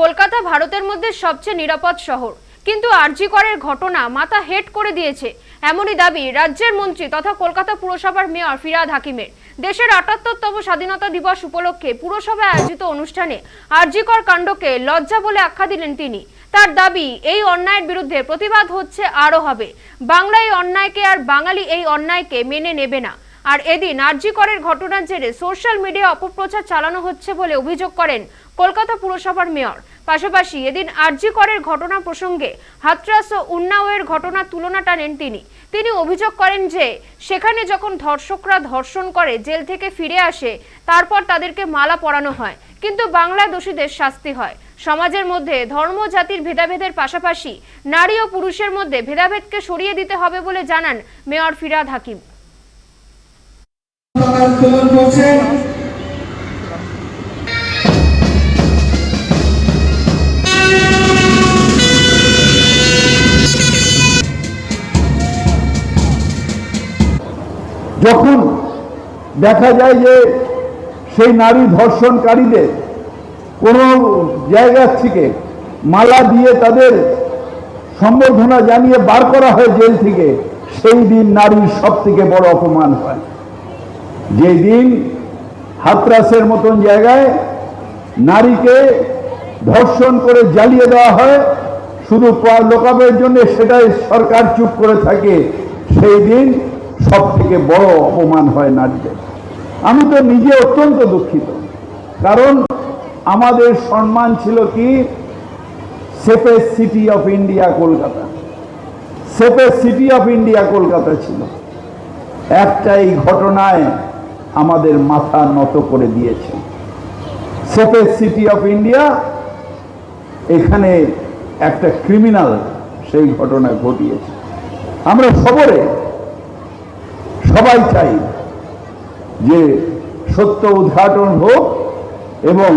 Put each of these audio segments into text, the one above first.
কলকাতা ভারতের মধ্যে সবচেয়ে নিরাপদ শহর। কিন্তু আরজি করের ঘটনা মাথা হেট করে দিয়েছে। এমনই দাবি রাজ্যের মন্ত্রী তথা কলকাতা পুরসভার মেয়র ফিরাদ হাকিমের। দেশের আটাত্তরতম স্বাধীনতা দিবস উপলক্ষে পুরসভায় আয়োজিত অনুষ্ঠানে আরজিকর কাণ্ডকে লজ্জা বলে আখ্যা দিলেন তিনি। তার দাবি, এই অন্যায়ের বিরুদ্ধে প্রতিবাদ হচ্ছে আরও হবে। বাংলা এই অন্যায়কে আর বাঙালি এই অন্যায়কে মেনে নেবে না। আর এদিন আরজি করের ঘটনার জেরে সোশ্যাল মিডিয়া অপপ্রচার চালানো হচ্ছে বলে অভিযোগ করেন কলকাতা পুরসভার মেয়র। পাশাপাশি এদিন আরজি করের ঘটনা প্রসঙ্গে হাতরাস ও উন্নাওয়ের ঘটনার তুলনা টানেন তিনি। তিনি অভিযোগ করেন যে, সেখানে যখন ধর্ষকরা ধর্ষণ করে, জেল থেকে ফিরে আসে, তারপর তাদেরকে মালা পরানো হয়। কিন্তু বাংলা দোষীদের শাস্তি হয়। সমাজের মধ্যে ধর্ম, জাতির ভেদাভেদের পাশাপাশি নারী ও পুরুষের মধ্যে ভেদাভেদকে সরিয়ে দিতে হবে বলে জানান মেয়র ফিরাদ হাকিম। যখন দেখা যায় যে সেই নারী ধর্ষণকারীদের কোনো জায়গা থেকে মালা দিয়ে তাদের সম্বর্ধনা জানিয়ে বার করা হয় জেল থেকে, সেই দিন নারীর সব থেকে বড় অপমান হয়। যেই দিন হাতরাসের মতন জায়গায় নারীকে ধর্ষণ করে জ্বালিয়ে দেওয়া হয়, শুধু লোকাবের জন্য সেটাই সরকার চুপ করে থাকে, সেই দিন সব থেকে বড় অপমান হয় নারীদের। আমি তো নিজে অত্যন্ত দুঃখিত, কারণ আমাদের সম্মান ছিল কি? Safest city of India Kolkata. Safest city of India Kolkata ছিল। একটা এই ঘটনায় আমাদের মাথা নত করে দিয়েছে। সেফেস্ট সিটি অফ ইন্ডিয়া, এখানে একটা ক্রিমিনাল সেই ঘটনা ঘটিয়েছে। আমরা খবরে সবাই চাই যে সত্য উদ্ঘাটন হোক এবং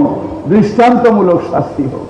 দৃষ্টান্তমূলক শাস্তি হোক।